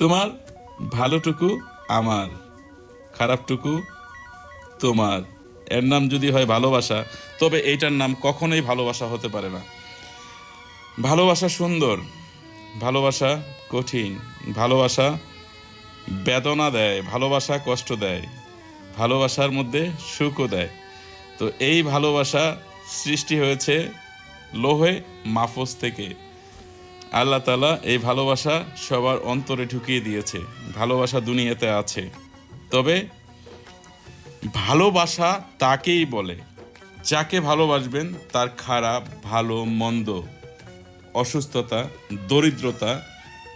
তোমার, ভালোটুকু আমার, খারাপটুকু তোমার। এর নাম যদি হয় ভালোবাসা, তবে এইটার নাম কখনোই ভালোবাসা হতে পারে না। ভালোবাসা সুন্দর, ভালোবাসা কঠিন, ভালোবাসা বেদনা দেয়, ভালোবাসা কষ্ট দেয়, ভালোবাসার মধ্যে সুখও দেয়। তো এই ভালোবাসা সৃষ্টি হয়েছে লোহে মাফস থেকে। আল্লাহ তালা এই ভালোবাসা সবার অন্তরে ঢুকিয়ে দিয়েছে। ভালোবাসা দুনিয়াতে আছে। তবে ভালোবাসা তাকেই বলে। যাকে ভালোবাসবেন তার খারাপ, ভালো, মন্দ, অসুস্থতা, দরিদ্রতা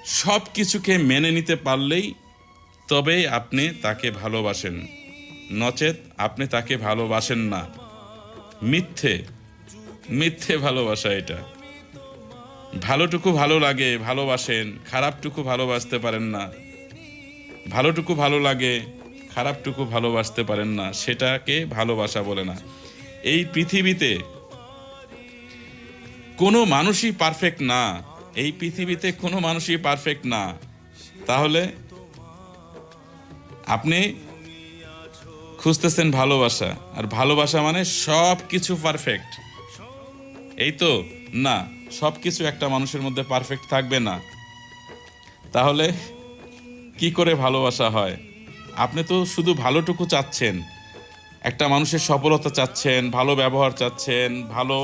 সব কিছুকে মেনে নিতে পারলেই তবেই আপনি তাকে ভালোবাসেন। নচেত আপনি তাকে ভালোবাসেন না। মিথ্যে। মিথ্যে ভালোবাসা এটা। ভালোটুকু ভালো লাগে, ভালোবাসেন, খারাপটুকু ভালোবাসতে পারেন না। ভালোটুকু ভালো লাগে, খারাপটুকু ভালোবাসতে পারেন না, সেটাকে ভালোবাসা বলে না। এই পৃথিবীতে কোনো মানুষই পারফেক্ট না। এই পৃথিবীতে কোনো মানুষই পারফেক্ট না। তাহলে আপনি খুঁজতেছেন ভালোবাসা, আর ভালোবাসা মানে সব কিছু পারফেক্ট এই তো? না। সব কিছু একটা মানুষের মধ্যে পারফেক্ট থাকবে না। তাহলে কি করে ভালোবাসা হয়? আপনি তো শুধু ভালোটুকু চাচ্ছেন। একটা মানুষের সফলতা চাচ্ছেন, ভালো ব্যবহার চাচ্ছেন, ভালো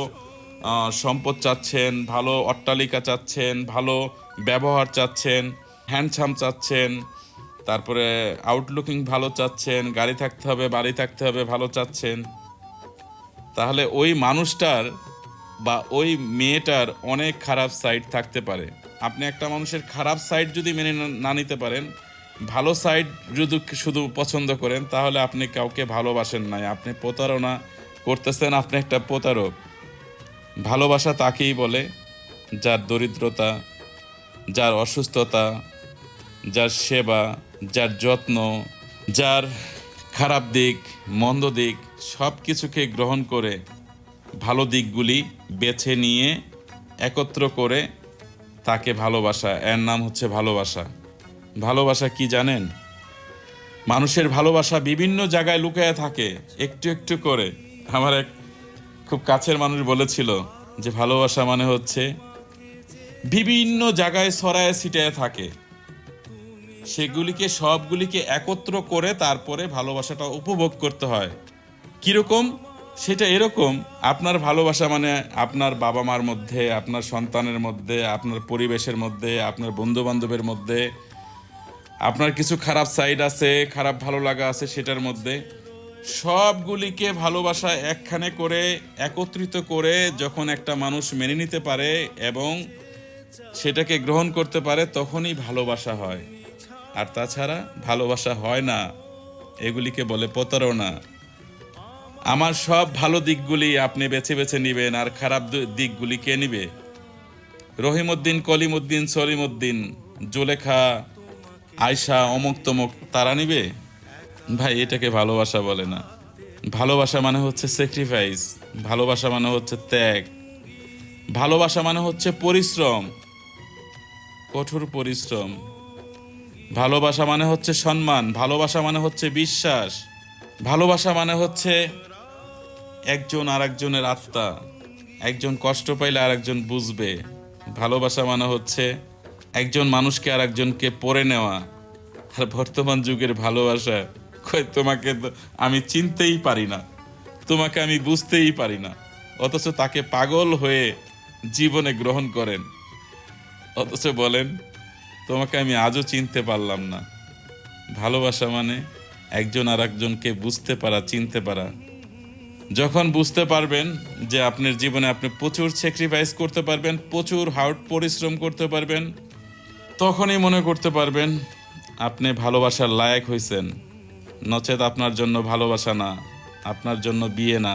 সম্পদ চাচ্ছেন, ভালো অট্টালিকা চাচ্ছেন, ভালো ব্যবহার চাচ্ছেন হ্যান্ডসাম চাচ্ছেন, তারপরে আউটলুকিং ভালো চাচ্ছেন, গাড়ি থাকতে হবে, বাড়ি থাকতে হবে, ভালো চাচ্ছেন। তাহলে ওই মানুষটার বা ওই মেয়েটার অনেক খারাপ সাইড থাকতে পারে। আপনি একটা মানুষের খারাপ সাইড যদি মেনে না- নিতে পারেন, ভালো সাইড যদি শুধু পছন্দ করেন, তাহলে আপনি কাউকে ভালোবাসেন নাই। আপনি প্রতারণা করতেছেন, আপনি একটা প্রতারক। ভালোবাসা তাকেই বলে যার দরিদ্রতা, যার অসুস্থতা, যার সেবা, যার যত্ন, যার খারাপ দিক, মন্দ দিক সব কিছুকে গ্রহণ করে ভালো দিকগুলি বেছে নিয়ে একত্র করে তাকে ভালোবাসা। এর নাম হচ্ছে ভালোবাসা। ভালোবাসা কি জানেন? মানুষের ভালোবাসা বিভিন্ন জায়গায় লুকায় থাকে, একটু একটু করে। আমার এক খুব কাছের মানুষ বলেছিল যে ভালোবাসা মানে হচ্ছে বিভিন্ন জায়গায় ছড়ায় ছিটায় থাকে। সেগুলিকে, সবগুলিকে একত্র করে তারপরে ভালোবাসাটা উপভোগ করতে হয়। কীরকম? সেটা এরকম, আপনার ভালোবাসা মানে আপনার বাবা মার মধ্যে, আপনার সন্তানের মধ্যে, আপনার পরিবেশের মধ্যে, আপনার বন্ধু বান্ধবের মধ্যে, আপনার কিছু খারাপ সাইড আছে, খারাপ ভালো লাগা আছে সেটার মধ্যে, সবগুলিকে ভালোবাসা একখানে করে, একত্রিত করে যখন একটা মানুষ মেনে নিতে পারে এবং সেটাকে গ্রহণ করতে পারে, তখনই ভালোবাসা হয়। আর তাছাড়া ভালোবাসা হয় না, এগুলিকে বলে প্রতারণা। আমার সব ভালো দিকগুলি আপনি বেছে বেছে নেবেন আর খারাপ দিকগুলি কে নিবে? রহিমউদ্দিন, কলিমউদ্দিন, সলিমউদ্দিন, জুলেখা আয়সা অমুক তমুক, তারা নিবে? ভাই, এটাকে ভালোবাসা বলে না। ভালোবাসা মানে হচ্ছে স্যাক্রিফাইস ভালোবাসা মানে হচ্ছে ত্যাগ, ভালোবাসা মানে হচ্ছে পরিশ্রম, কঠোর পরিশ্রম। ভালোবাসা মানে হচ্ছে সম্মান, ভালোবাসা মানে হচ্ছে বিশ্বাস, ভালোবাসা মানে হচ্ছে একজন আর একজনের আত্মা, একজন কষ্ট পাইলে আর একজন বুঝবে। ভালোবাসা মানে হচ্ছে একজন মানুষকে আর একজনকে পড়ে নেওয়া। আর বর্তমান যুগের ভালোবাসা, কই তোমাকে তো আমি চিনতেই পারি না, তোমাকে আমি বুঝতেই পারি না। অথচ তাকে পাগল হয়ে জীবনে গ্রহণ করেন। অথচ বলেন, তোমাকে আমি আজও চিনতে পারলাম না। ভালোবাসা মানে একজন আর একজনকে বুঝতে পারা, চিনতে পারা। যখন বুঝতে পারবেন যে আপনার জীবনে আপনি প্রচুর স্যাক্রিফাইস করতে পারবেন, প্রচুর হার্ড পরিশ্রম করতে পারবেন, তখনই মনে করতে পারবেন আপনি ভালোবাসার লায়ক হয়েছেন নচেত আপনার জন্য ভালোবাসা না, আপনার জন্য বিয়ে না।